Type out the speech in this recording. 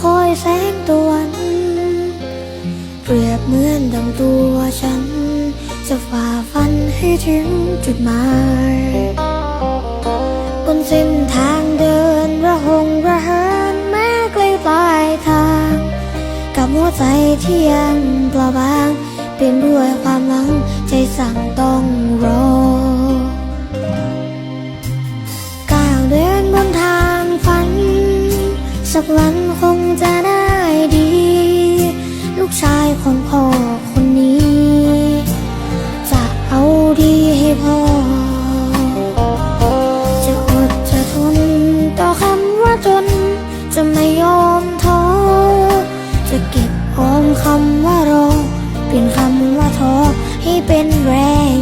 คอยแสงตะวันเปรียบเหมือนดังตัวฉัน จะฝ่าฟันให้ถึงจุดหมายบนเส้นทางเดินระหงระเหินแม้ไกลปลายทาง กับหัวใจที่ยังเปล่าบาง เป็นด้วยความหวังใจ สักวันคงจะได้ดี ลูกชายของพ่อคนนี้ จะเอาดีให้พ่อ จะอดจะทนต่อคำว่าจน จะไม่ยอมท้อ จะเก็บหอมคำว่ารอ เปลี่ยนคำว่าท้อให้เป็นแรง